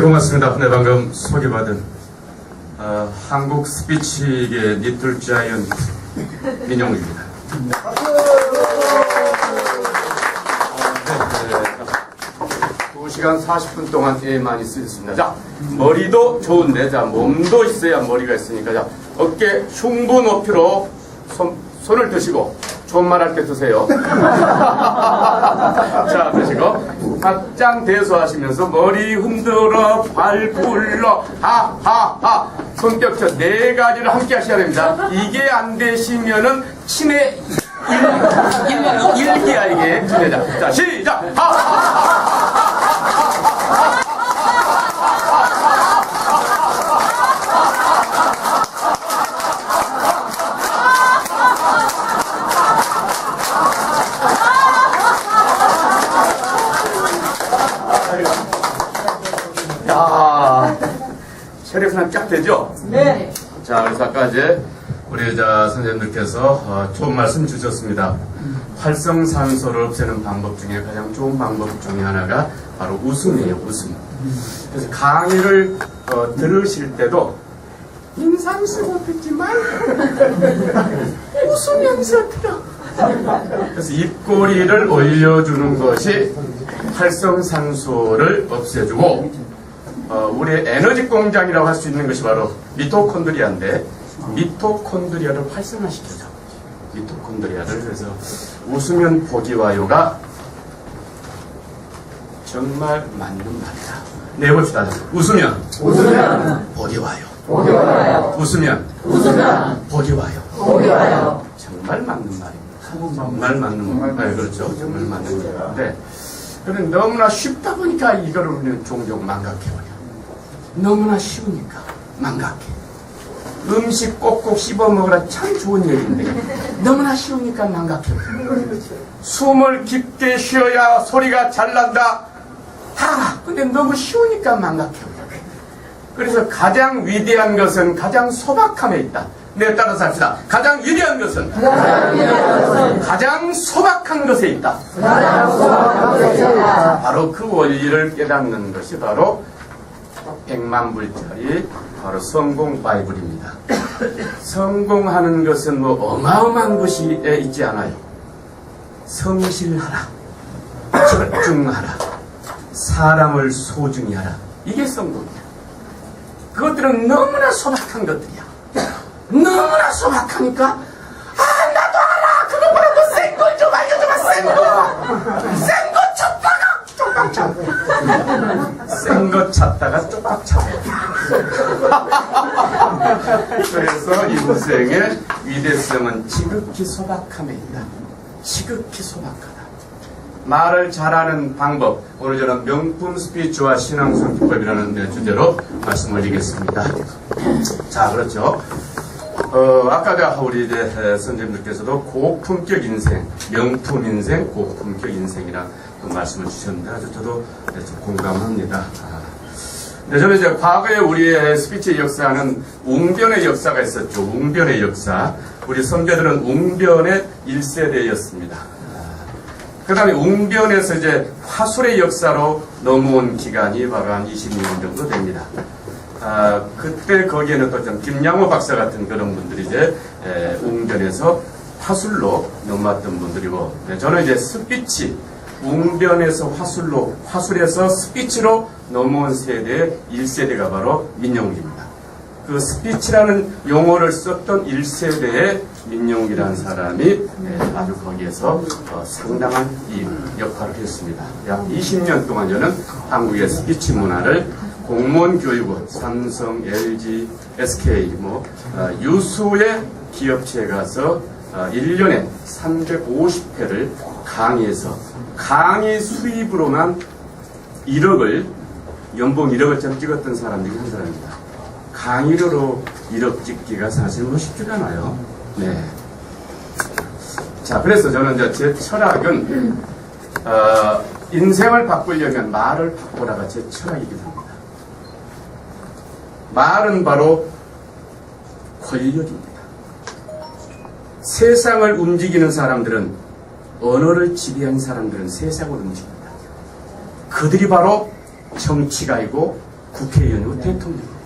고맙습니다. 네, 방금 소개받은 어, 한국 스피치계 리틀 자이언트 민영우입니다. 네, 2시간 40분 동안 예, 많이 쓰셨습니다. 자, 머리도 좋은데, 자, 몸도 있어야 머리가 있으니까, 자, 어깨 흉부 높이로 손, 손을 드시고, 좋은 말할 때 드세요. 자, 드시고, 각장 대소하시면서 머리 흔들어, 발 굴러, 하, 하, 하. 손뼉 쳐 네 가지를 함께 하셔야 됩니다. 이게 안 되시면은 치매 일, 일, 일기야, 이게. 자, 자, 시작! 하, 하, 하. 야, 혈액순환 쫙 되죠? 네. 자, 이제 우리 자 선생님들께서 어, 좋은 말씀 주셨습니다. 활성산소를 없애는 방법 중에 가장 좋은 방법 중에 하나가 바로 웃음이에요, 웃음. 그래서 강의를 어, 들으실 때도 인상 쓰고 듣지만 웃으면서 들어. 그래서 입꼬리를 올려주는 것이 활성산소를 없애주고 어, 우리의 에너지 공장이라고 할 수 있는 것이 바로 미토콘드리아인데 미토콘드리아를 활성화시켜줘. 미토콘드리아를 그래서 웃으면 복이 와요가 정말 맞는 말이다. 네 봅시다. 웃으면 웃으면 복이 와요. 복이 와요. 웃으면 웃으면 복이 와요. 복이 와요. 정말 맞는 말입니다. 정말 맞는 말. 네, 그렇죠. 정말 맞는 말인데 그런데 너무나 쉽다 보니까 이거를 우리는 종종 망각해버려. 너무나 쉬우니까 망각해. 음식 꼭꼭 씹어 먹으라 참 좋은 얘기인데 너무나 쉬우니까 망각해. 숨을 깊게 쉬어야 소리가 잘 난다. 다. 근데 너무 쉬우니까 망각해. 그래서 가장 위대한 것은 가장 소박함에 있다. 네, 따라서 합시다. 가장 위대한 것은 가장 소박한 것에 있다. 바로 그 원리를 깨닫는 것이 바로 100만 불짜리 바로 성공 바이블입니다. 성공하는 것은 뭐 어마어마한 것이 있지 않아요. 성실하라. 집중하라. 사람을 소중히 하라. 이게 성공이야. 그것들은 너무나 소박한 것들이야. 너무나 소박하니까 아 나도 알아. 그거보다 더센걸 좀 알려줘봐. 센 거. 센거 찾다가 쪽박 찾. 센거 찾다가 쪽박 찾. 그래서 인생의 위대성은 지극히 소박함에 있다. 지극히 소박하다. 말을 잘하는 방법, 오늘 저는 명품 스피치와 신앙순기법이라는 네, 주제로 말씀을 드리겠습니다. 자, 그렇죠. 어, 아까 가 우리 이제 에, 선생님들께서도 고품격 인생, 명품 인생, 고품격 인생이라 그 말씀을 주셨는데 아주 저도 네, 좀 공감합니다. 아. 네, 저는 이제 과거에 우리의 스피치 역사는 웅변의 역사가 있었죠. 웅변의 역사. 우리 선배들은 웅변의 1세대였습니다. 그 다음에 웅변에서 이제 화술의 역사로 넘어온 기간이 바로 한 20년 정도 됩니다. 아, 그때 거기에는 또 좀 김양호 박사 같은 그런 분들이 이제 에, 웅변에서 화술로 넘어왔던 분들이고 네, 저는 이제 스피치 웅변에서 화술로 화술에서 스피치로 넘어온 세대의 1세대가 바로 민영욱입니다. 그 스피치라는 용어를 썼던 1세대의 민영욱이라는 사람이 에, 아주 거기에서 어, 상당한 이 역할을 했습니다. 약 20년 동안 저는 한국의 스피치 문화를 공무원 교육원, 삼성, LG, SK, 뭐, 어, 유수의 기업체에 가서 어, 1년에 350회를 강의해서 강의 수입으로만 1억을, 연봉 1억을 좀 찍었던 사람 중에 한 사람입니다. 강의료로 1억 찍기가 사실 뭐 쉽지가 않아요. 네. 자, 그래서 저는 이제 제 철학은, 어, 인생을 바꾸려면 말을 바꾸라가 제 철학이기도 합니다. 말은 바로 권력입니다. 세상을 움직이는 사람들은 언어를 지배한 사람들은 세상을 움직입니다. 그들이 바로 정치가이고 국회의원이고 대통령입니다.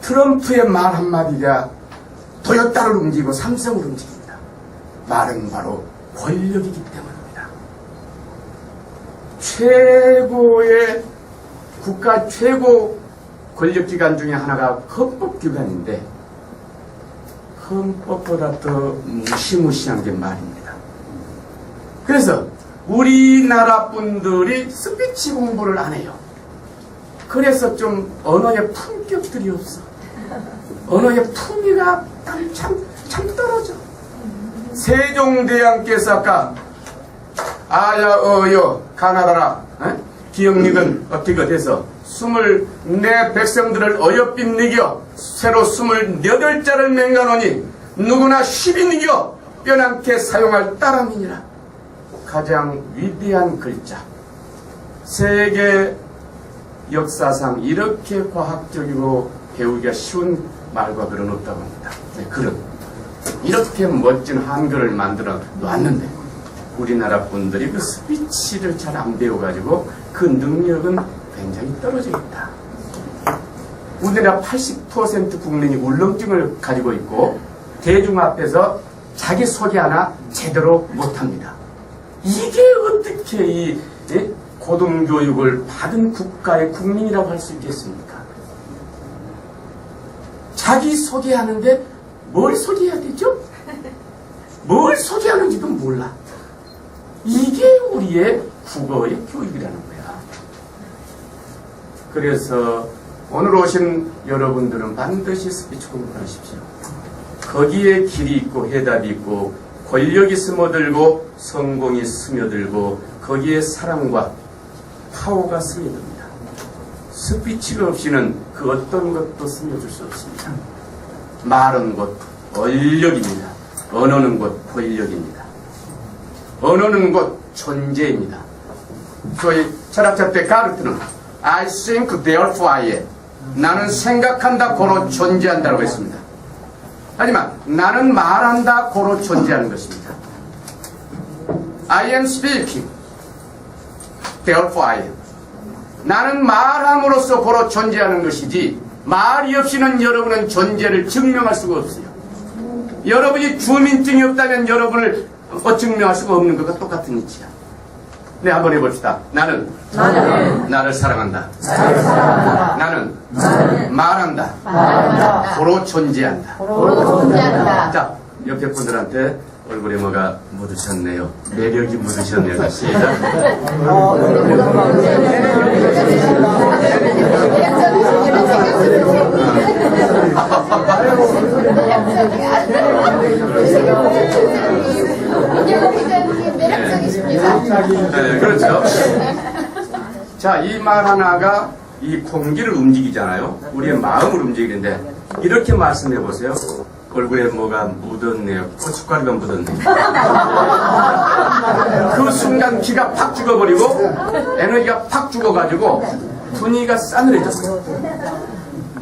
트럼프의 말 한마디가 토요타를 움직이고 삼성을 움직입니다. 말은 바로 권력이기 때문입니다. 최고의 국가 최고 권력기관 중에 하나가 헌법기관인데 헌법보다 더 무시무시한 게 말입니다. 그래서 우리나라 분들이 스피치 공부를 안 해요. 그래서 좀 언어의 품격들이 없어. 언어의 품위가 참, 참, 참 떨어져. 세종대왕께서 아까 아야 어여 가나다라 에? 기억력은 어떻게 돼서 스물 내 백성들을 어여삐 이겨 새로 스물 여덟 자를 맹가노니 누구나 십인 이겨 뼈남게 사용할 따람이니라 가장 위대한 글자 세계 역사상 이렇게 과학적이고 배우기가 쉬운 말과 글은 없다고 합니다. 네, 글은 이렇게 멋진 한글을 만들어 놨는데 우리나라 분들이 그 스피치를 잘 안 배워가지고 그 능력은 굉장히 떨어져 있다. 우리나라 80% 국민이 울렁증을 가지고 있고 대중 앞에서 자기 소개 하나 제대로 못합니다. 이게 어떻게 이 예? 고등교육을 받은 국가의 국민이라고 할 수 있겠습니까? 자기 소개하는데 뭘 소개해야 되죠? 뭘 소개하는지도 몰라. 이게 우리의 국어의 교육이라는 거야. 그래서 오늘 오신 여러분들은 반드시 스피치 공부를 하십시오. 거기에 길이 있고 해답이 있고 권력이 스며들고 성공이 스며들고 거기에 사랑과 파워가 스며듭니다. 스피치가 없이는 그 어떤 것도 스며들 수 없습니다. 말은 곧 권력입니다. 언어는 곧 권력입니다. 언어는 곧 존재입니다. 소위 철학자 데카르트는 I think therefore I am. 나는 생각한다 고로 존재한다고 했습니다. 하지만 나는 말한다 고로 존재하는 것입니다. I am speaking. Therefore I am. 나는 말함으로써 고로 존재하는 것이지 말이 없이는 여러분은 존재를 증명할 수가 없어요. 여러분이 주민증이 없다면 여러분을 어, 증명할 수가 없는 것과 똑같은 이치야. 네, 한번 해봅시다. 나는 나는 나를 사랑한다. 나를 사랑한다. 나는 나는 말한다. 말한다. 고로 존재한다. 고로 존재한다. 자, 옆에 분들한테 얼굴에 뭐가 묻으셨네요. 매력이 묻으셨네요. 시작. 매력적이십니다. 네, 그렇죠. 자, 이 말 하나가 이 공기를 움직이잖아요. 우리의 마음을 움직이는데 이렇게 말씀해 보세요. 얼굴에 뭐가 묻었네요. 고춧가루가 묻었네요. 그 순간 기가 팍 죽어버리고 에너지가 팍 죽어가지고 분위기가 싸늘해졌어요.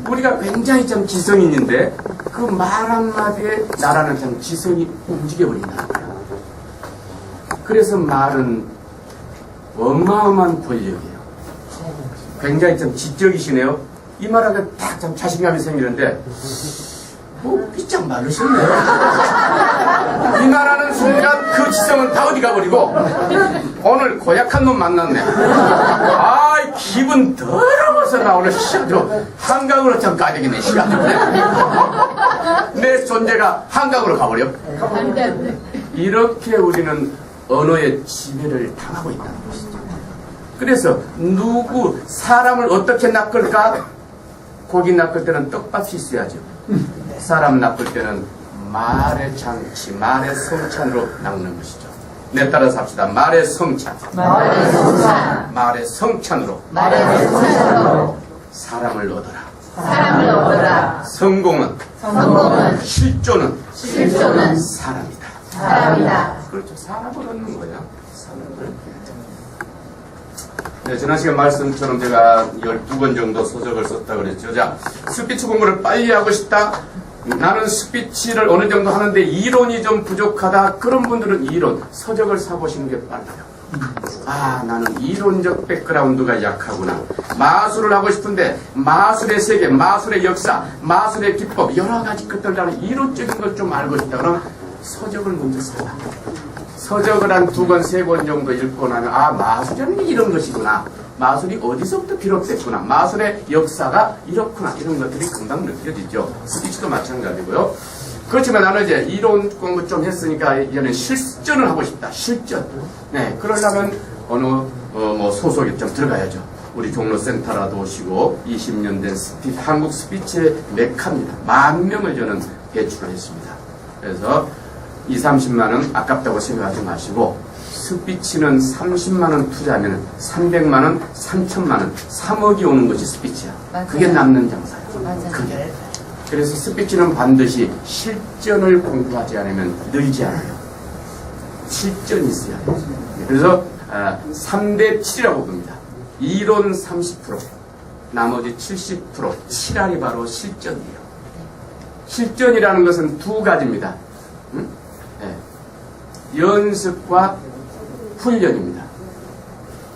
우리가 굉장히 좀 지성이 있는데 그 말 한마디에 나라는 참 지성이 움직여버린다. 그래서 말은 어마어마한 권력이에요. 굉장히 좀 지적이시네요. 이 말하면 딱좀 자신감이 생기는데, 뭐, 삐짝 말르셨네요. 이 말하는 순간 그 지성은 다 어디 가버리고, 오늘 고약한 놈 만났네. 아이, 기분 더러워서 나 오늘 시도 한강으로 좀 가야 되겠네, 시간. 내 존재가 한강으로 가버려. 이렇게 우리는 언어의 지배를 당하고 있다는 것이죠. 그래서 누구 사람을 어떻게 낚을까? 고기 낚을 때는 떡밥이 있어야죠. 사람 낚을 때는 말의 장치, 말의 성찬으로 낚는 것이죠. 내 따라서 합시다. 말의 성찬, 말의 성찬. 말의 성찬으로 말의 성찬으로 사람을 얻어라. 사람을 얻어라. 성공은 성공은 실존은 실존은 사람이다. 사람이다. 사람을 얻는 거야. 사람을. 네, 지난 시간 말씀처럼 제가 12권 정도 소적을 썼다 그랬죠. 자, 스피치 공부를 빨리 하고 싶다. 나는 스피치를 어느 정도 하는데 이론이 좀 부족하다. 그런 분들은 이론, 서적을 사보시는 게 빨라요. 아, 나는 이론적 백그라운드가 약하구나. 마술을 하고 싶은데 마술의 세계, 마술의 역사, 마술의 기법, 여러 가지 것들 나는 이론적인 걸 좀 알고 싶다. 그럼 서적을 먼저 써라. 서적을 한 두 권, 세 권 정도 읽고 나면, 아, 마술이라는 게 이런 것이구나. 마술이 어디서부터 비롯됐구나. 마술의 역사가 이렇구나. 이런 것들이 금방 느껴지죠. 스피치도 마찬가지고요. 그렇지만 나는 이제 이론 공부 좀 했으니까 이제는 실전을 하고 싶다. 실전. 네, 그러려면 어느, 어, 뭐, 소속에 좀 들어가야죠. 우리 종로센터라도 오시고 20년 된 스피, 한국 스피치의 메카입니다. 만 명을 저는 배출을 했습니다. 그래서 2, 30만 원 아깝다고 생각하지 마시고 스피치는 30만 원 투자하면 300만 원, 3천만 원, 3억이 오는 것이 스피치야. 맞아요. 그게 남는 장사야. 맞아요. 그게. 그래서 스피치는 반드시 실전을 공부하지 않으면 늘지 않아요. 실전이 있어야 돼요. 그래서 아, 3대 7이라고 봅니다. 이론 30%, 나머지 70%, 7알이 바로 실전이에요. 실전이라는 것은 두 가지입니다. 응? 예. 연습과 훈련입니다.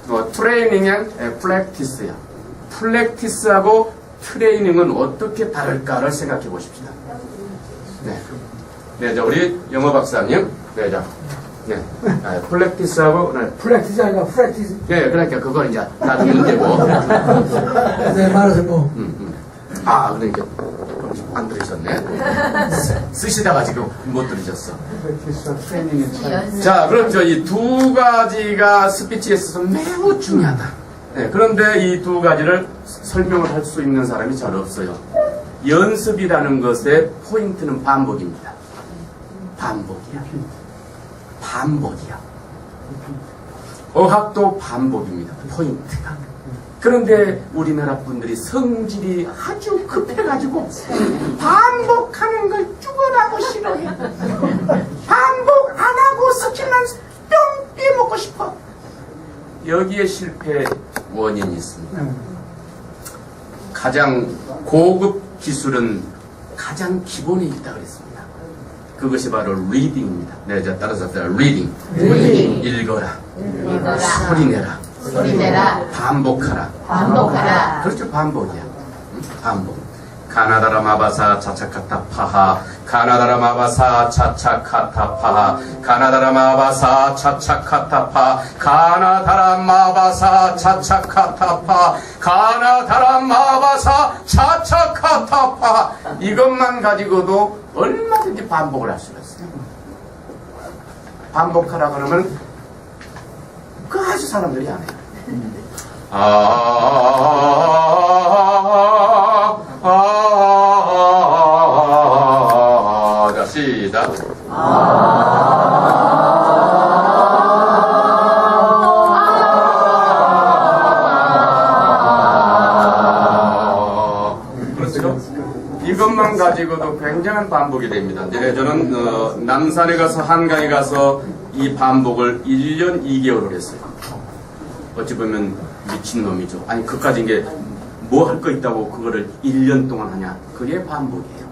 어, 트레이닝 앤 플렉티스야. 플렉티스하고 트레이닝은 어떻게 다를까를 생각해 보십시다. 네. 네, 자, 우리 영어 박사님. 네, 자. 네. 아, 플렉티스하고, 네. 프랙티스 아니라 프랙티스. 네, 그러니까 그건 이제 나중 문제고. 네, 말해서 뭐. 음, 음. 아, 그러니까 안 들으셨네. 쓰- 쓰시다가 지금 못 들으셨어. 자, 그렇죠. 이 두 가지가 스피치에 있어서 매우 중요하다. 네, 그런데 이 두 가지를 설명을 할 수 있는 사람이 잘 없어요. 연습이라는 것의 포인트는 반복입니다. 반복이야. 반복이야. 어학도 반복입니다. 포인트가. 그런데 우리나라 분들이 성질이 아주 급해가지고 반복하는 걸 죽어나고 싫어해. 반복 안 하고 스킬만 뿅 빼먹고 싶어. 여기에 실패 원인이 있습니다. 가장 고급 기술은 가장 기본에 있다 그랬습니다. 그것이 바로 리딩입니다. 네, 자 따라서 리딩. 리딩. 읽어라. 읽어라. 소리내라. 소리내라. 반복하라. 반복하라. 그렇죠, 반복이야. 응? 반복. 가나다라 마바사 차차카타 파하 가나다라 마바사 차차카타 파하 가나다라 마바사 차차카타 파 가나다라 마바사 차차카타 파 가나다라 마바사 차차카타 파 이것만 가지고도 얼마든지 반복을 할 수가 있어요. 반복하라 그러면 그 아주 사람들이 안 해요. 아, 아, 아. 아, 그렇죠? 이것만 가지고도 굉장한 반복이 됩니다. 네, 저는 어, 남산에 가서 한강에 가서 이 반복을 1년 2개월을 했어요. 어찌 보면 미친놈이죠. 아니, 그까지 이게 뭐 할 거 있다고 그거를 1년 동안 하냐. 그게 반복이에요.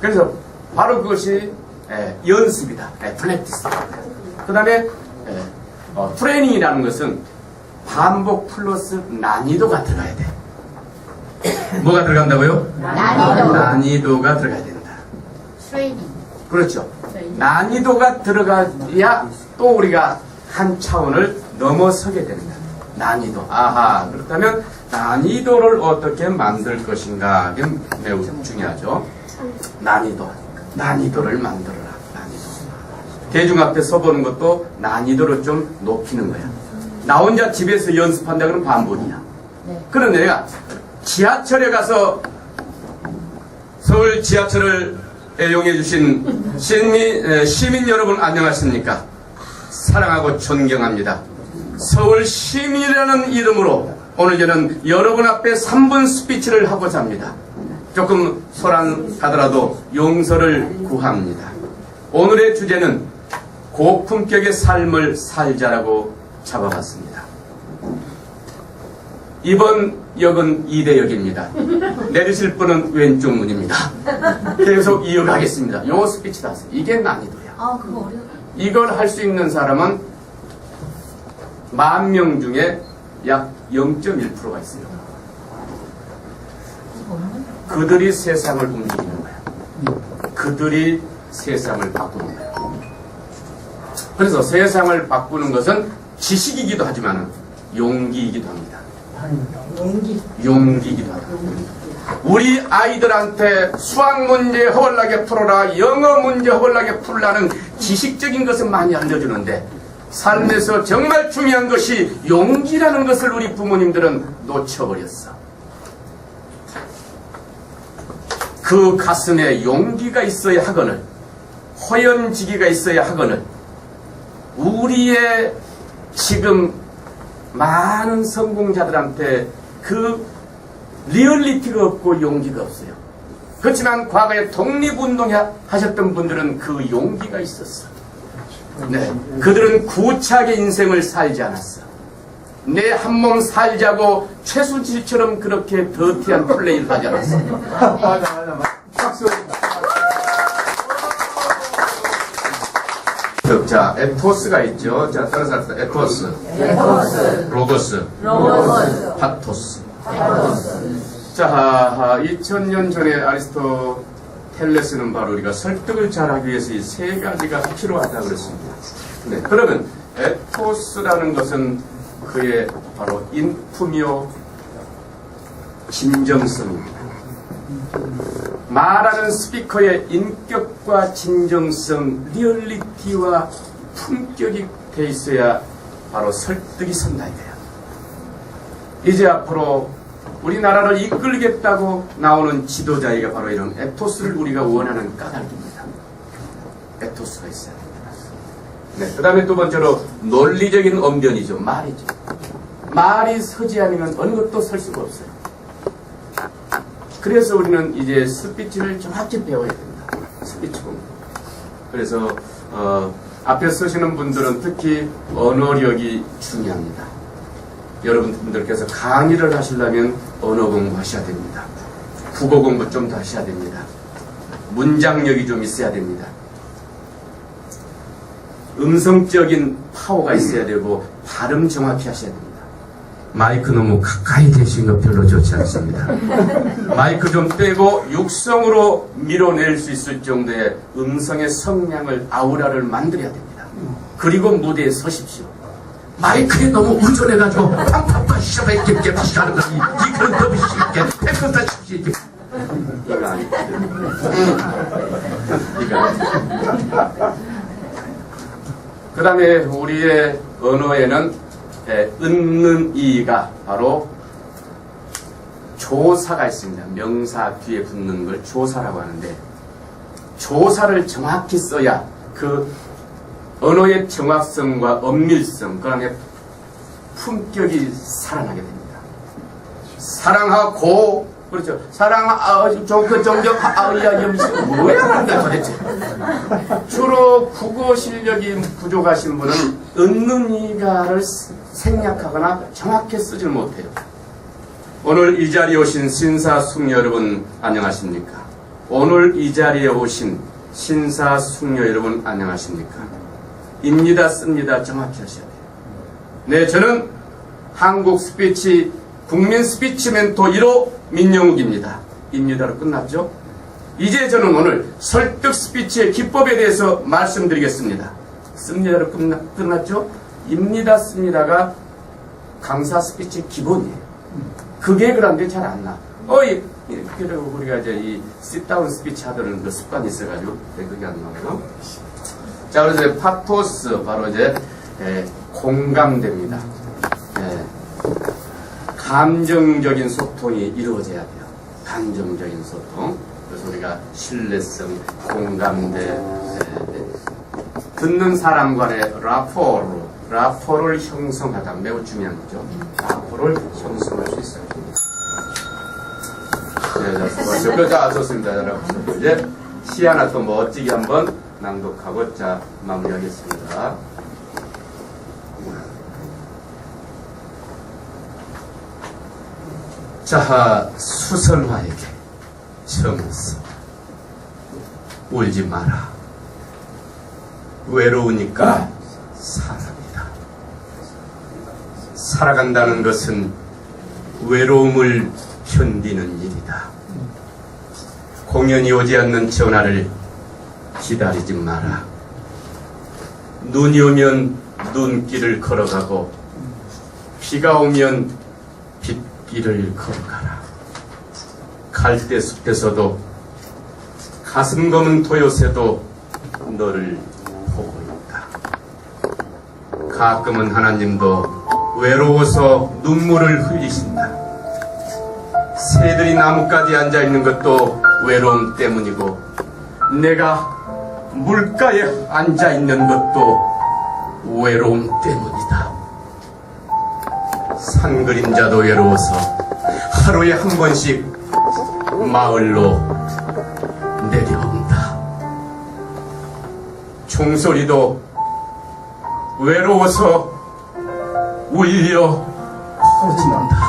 그래서 바로 그것이 예, 연습이다. 예, 플렉티스. 그 다음에 어, 트레이닝이라는 것은 반복 플러스 난이도가 들어가야 돼. 뭐가 들어간다고요? 난이도. 난이도가 들어가야 된다. 트레이닝. 그렇죠. 트레이닝. 난이도가 들어가야 또 우리가 한 차원을 넘어서게 된다. 난이도. 아하. 그렇다면 난이도를 어떻게 만들 것인가. 이게 매우 중요하죠. 난이도. 난이도를 만들어라. 난이도. 대중 앞에 서보는 것도 난이도를 좀 높이는 거야. 나 혼자 집에서 연습한다 그러면 반복이야. 네. 그런데 내가 지하철에 가서 서울 지하철을 애용해 주신 시민, 에, 시민 여러분 안녕하십니까? 사랑하고 존경합니다. 서울 시민이라는 이름으로 오늘 저는 여러분 앞에 3분 스피치를 하고자 합니다. 조금 소란하더라도 용서를 구합니다. 오늘의 주제는 고품격의 삶을 살자라고 잡아봤습니다. 이번 역은 이대역입니다. 내리실 분은 왼쪽 문입니다. 계속 이어가겠습니다. 요 스피치 다 하세요. 이게 난이도야. 아, 그거 어려워. 이걸 할 수 있는 사람은 만 명 중에 약 0.1%가 있어요. 그들이 세상을 움직이는 거야. 그들이 세상을 바꾸는 거야. 그래서 세상을 바꾸는 것은 지식이기도 하지만 용기이기도 합니다. 용기. 용기이기도 하다. 우리 아이들한테 수학 문제 허벌나게 풀어라, 영어 문제 허벌나게 풀라는 지식적인 것은 많이 알려주는데 삶에서 정말 중요한 것이 용기라는 것을 우리 부모님들은 놓쳐버렸어. 그 가슴에 용기가 있어야 하거늘, 허연지기가 있어야 하거늘, 우리의 지금 많은 성공자들한테 그 리얼리티가 없고 용기가 없어요. 그렇지만 과거에 독립운동 하셨던 분들은 그 용기가 있었어. 네. 그들은 구차하게 인생을 살지 않았어. 내 한 몸 살자고 최수지처럼 그렇게 더티한 플레이를 하지 않았어. 맞아, 맞아, 맞아. 박수. 자, 에토스가 있죠. 자, 따라서 합시다. 에토스, 에토스, 로고스, 로고스, 파토스. 자, 하, 2000년 전에 아리스토텔레스는 바로 우리가 설득을 잘하기 위해서 이 세 가지가 필요하다 그랬습니다. 네, 그러면 에토스라는 것은 그의 바로 인품이요 진정성입니다. 말하는 스피커의 인격과 진정성, 리얼리티와 품격이 돼 있어야 바로 설득이 선다이 돼요. 이제 앞으로 우리나라를 이끌겠다고 나오는 지도자에게 바로 이런 에토스를 우리가 원하는 까닭입니다. 에토스가 있어야 됩니다. 네, 그 다음에 두 번째로 논리적인 언변이죠. 말이죠. 말이 서지 않으면 어느 것도 설 수가 없어요. 그래서 우리는 이제 스피치를 정확히 배워야 됩니다. 스피치 공부. 그래서 어, 앞에 서시는 분들은 특히 언어력이 중요합니다. 여러분들께서 강의를 하시려면 언어 공부하셔야 됩니다. 국어 공부 좀 더 하셔야 됩니다. 문장력이 좀 있어야 됩니다. 음성적인 파워가 있어야 되고 발음 정확히 하셔야 됩니다. 마이크 너무 가까이 대신 거 별로 좋지 않습니다. 마이크 좀 빼고 육성으로 밀어낼 수 있을 정도의 음성의 성량을 아우라를 만들어야 됩니다. 그리고 무대에 서십시오. 마이크에 너무 운전해가지고 팡팡팡 샤베끼게 하는 거니 이건 너무 쉽게 쉽게 아니죠. 이거 아니죠. 그 다음에 우리의 언어에는 에, 은는 이가 바로 조사가 있습니다. 명사 뒤에 붙는 걸 조사라고 하는데 조사를 정확히 써야 그 언어의 정확성과 엄밀성, 그 다음에 품격이 살아나게 됩니다. 사랑하고, 그렇죠. 사랑, 아, 종그 정적, 아, 야, 염시, 뭐야, 근데 도대체. 주로 국어 실력이 부족하신 분은 은는 이가를 생략하거나 정확히 쓰질 못해요. 오늘 이 자리에 오신 신사숙녀 여러분 안녕하십니까? 오늘 이 자리에 오신 신사숙녀 여러분 안녕하십니까? 입니다 씁니다 정확히 하셔야 돼요. 네, 저는 한국 스피치 국민 스피치 멘토 1호 민영욱입니다. 입니다로 끝났죠? 이제 저는 오늘 설득 스피치의 기법에 대해서 말씀드리겠습니다. 씁니다로 끝나, 끝났죠? 입니다 씁니다가 강사 스피치 기본이에요. 그게 그런데 잘 안 나. 어이, 그리고 우리가 이제 이 sit-down 스피치 하던 그 습관이 있어가지고 네, 그게 안 나와요. 자, 그래서 이제 파토스, 바로 이제, 예, 공감됩니다. 예, 감정적인 소통이 이루어져야 돼요. 감정적인 소통. 그래서 우리가 신뢰성, 공감대, 예, 예. 듣는 사람 간의 라포로, 라포를 형성하다. 매우 중요한 거죠. 라포를 형성할 수 됩니다. 네, 자, 수고하셨고요. 자, 좋습니다. 여러분. 이제 시 하나 또 멋지게 한번 낭독하고 자 마무리하겠습니다. 자 수선화에게 정서 울지 마라. 외로우니까 사랑이다. 살아간다는 것은 외로움을 견디는 일이다. 공연이 오지 않는 전화를 기다리지 마라. 눈이 오면 눈길을 걸어가고 비가 오면 빗길을 걸어가라. 갈대 숲에서도 가슴 검은 토요새도 너를 보고 있다. 가끔은 하나님도 외로워서 눈물을 흘리신다. 새들이 나뭇가지에 앉아 있는 것도 외로움 때문이고, 내가 물가에 앉아 있는 것도 외로움 때문이다. 산 그림자도 외로워서 하루에 한 번씩 마을로 내려온다. 종소리도 외로워서 울려 퍼진다.